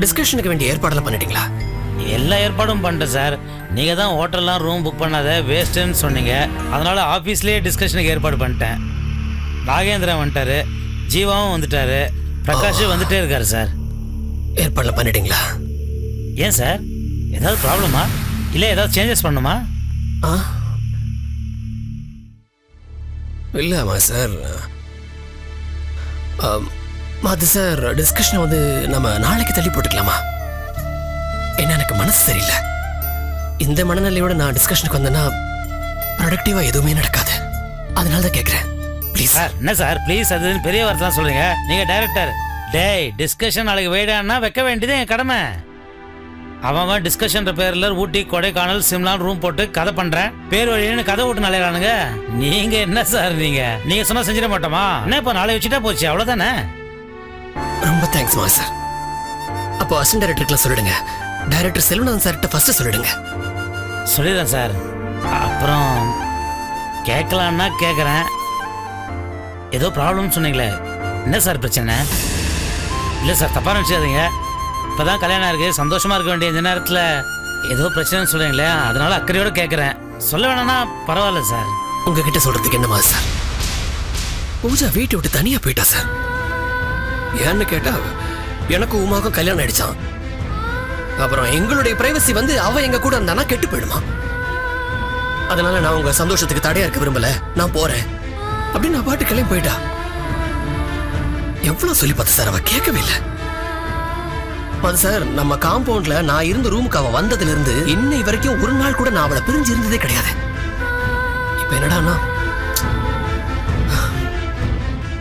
டிஸ்கஷனுக்கு வேண்டிய ஏற்பாடெல்லாம் பண்ணிட்டீங்களா? எல்லா ஏற்பாடும் பண்ணிட்டேன் சார். நீங்கள் தான் ஹோட்டல்லாம் ரூம் புக் பண்ணாத வேஸ்ட்டுன்னு சொன்னீங்க. அதனால் ஆஃபீஸ்லேயே டிஸ்கஷனுக்கு ஏற்பாடு பண்ணிட்டேன். நாகேந்திரன் வந்துட்டாரு. ஜீவாவும் வந்துட்டாரு. பிரகாஷும் வந்துட்டே இருக்காரு சார். ஏற்பாடெல்லாம் பண்ணிட்டீங்களா? ஏன் சார்? ஏதாவது ப்ராப்ளமா இல்லை ஏதாவது சேஞ்சஸ் பண்ணுமா? ஆ. இல்லைம்மா சார். அது சார் டிஸ்கஷன் வந்து நம்ம நாளைக்கு தள்ளி போட்டுக்கலாமா? என்ன எனக்கு மனசு சரியில்லை. இந்த மனநிலையோட நான் டிஸ்கஷனுக்கு வந்தேன்னா ப்ரொடக்டிவா எதுவுமே நடக்காது. அதனால தான் கேட்குறேன் ப்ளீஸ் சார் என்ன சார்? ப்ளீஸ் அது பெரிய வார்த்தைலாம் சொல்லுங்க நீங்கள் டைரக்டர் டேய் டிஸ்கஷன் நாளைக்கு வேடான்னா வைக்க வேண்டியது என் கடமை. அவன் அவன் டிஸ்கஷன்ற பேர்ல ஊட்டி கொடைக்கானல் சிம்லான் ரூம் போட்டு கதை பண்றேன். பேர் வழின்னு கதை விட்டு நாளையானுங்க நீங்க என்ன சார் நீங்க? நீங்க சொன்னா செஞ்சிட மாட்டோமா? என்ன இப்ப நாளை வச்சுட்டா போச்சு? அவ்வளவுதானே? ரொம்ப தேங்க்ஸ் மா சார் அப்போ அசிஸ்டன்ட் டைரக்டருக்குலாம் சொல்லிடுங்க. டைரக்டர் செல்வநாதன் சார்கிட்ட ஃபர்ஸ்ட் சொல்லிடுங்க. சொல்லிடுறேன் சார் அப்புறம் கேட்கலான்னா கேட்குறேன். ஏதோ ப்ராப்ளம்னு சொன்னீங்களே. என்ன சார் பிரச்சனை? இல்லை சார் தப்பாக நினச்சாதீங்க இப்போ தான் கல்யாணம் இருக்குது சந்தோஷமாக இருக்க வேண்டிய இந்த நேரத்தில் ஏதோ பிரச்சனைன்னு சொல்கிறீங்களே அதனால அக்கறையோடு கேட்குறேன். சொல்ல வேணாம்னா பரவாயில்ல சார் உங்ககிட்ட சொல்றதுக்கு என்னமா சார் பூஜா வீட்டை விட்டு தனியா போயிட்டா சார் ஏன்னு கேட்டா எனக்கு உமாக்கும் கல்யாணம் ஆயிடுச்சான் அப்புறம் எங்களுடைய பிரைவசி வந்து அவ எங்க கூட இருந்தானா கெட்டு போயிடுமா? அதனால நான் உங்க சந்தோஷத்துக்கு தடையா இருக்க விரும்பல. நான் போறேன். அப்படின்னு நான் பாட்டு கிளம்பி போயிட்டா. எவ்வளவு சொல்லி பார்த்து சார் அவ கேட்கவே இல்லை. அது சார் நம்ம காம்பவுண்ட்ல நான் இருந்த ரூமுக்கு அவ வந்ததுல இருந்து இன்னை வரைக்கும் ஒரு நாள் கூட நான் அவளை பிரிஞ்சு இருந்ததே கிடையாது. இப்ப என்னடா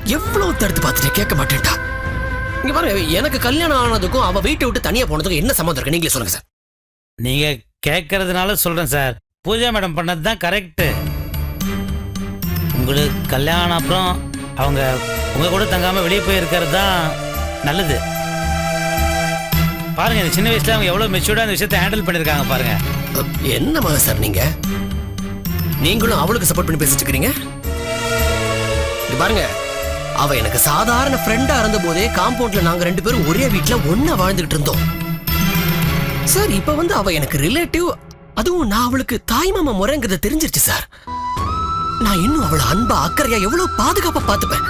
எவ்வளவு தடுத்து பார்த்துட்டு கேட்க மாட்டேன்டா இங்க பாருங்க எனக்கு கல்யாணம் ஆனதுக்கும் அவ வீட்டை விட்டு தனியா போனதுக்கும் என்ன சம்மந்தம் இருக்கு? நீங்களே சொல்லுங்க சார் நீங்கள் கேட்கறதுனால சொல்கிறேன் சார் பூஜா மேடம் பண்ணது தான் கரெக்டு உங்களுக்கு கல்யாணம் அப்புறம் அவங்க உங்கள் கூட தங்காமல் வெளியே போய் இருக்கிறது தான் நல்லது. பாருங்க இந்த சின்ன வயசுல அவங்க எவ்வளோ மெச்சூர்டாக இந்த விஷயத்தை ஹேண்டில் பண்ணியிருக்காங்க பாருங்க. அ, என்னம்மா சார் நீங்க? நீங்களும் அவளுக்கு சப்போர்ட் பண்ணி பேசிட்டு இருக்கிறீங்க? பாருங்க அவ எனக்கு சாதாரண ஃப்ரெண்டா இருந்த போதே காம்பவுண்ட்ல நாங்க ரெண்டு பேரும் ஒரே வீட்ல ஒண்ணா வாழ்ந்துகிட்டு இருந்தோம். சார் இப்ப வந்து அவ எனக்கு ரிலேட்டிவ் அதுவும் நான் அவளுக்கு தாய்மாமா முறைங்கிறத தெரிஞ்சிருச்சு சார் நான் இன்னும் அவளை அன்பா அக்கறையா எவ்வளவு பாதுகாப்பா பாத்துப்பேன்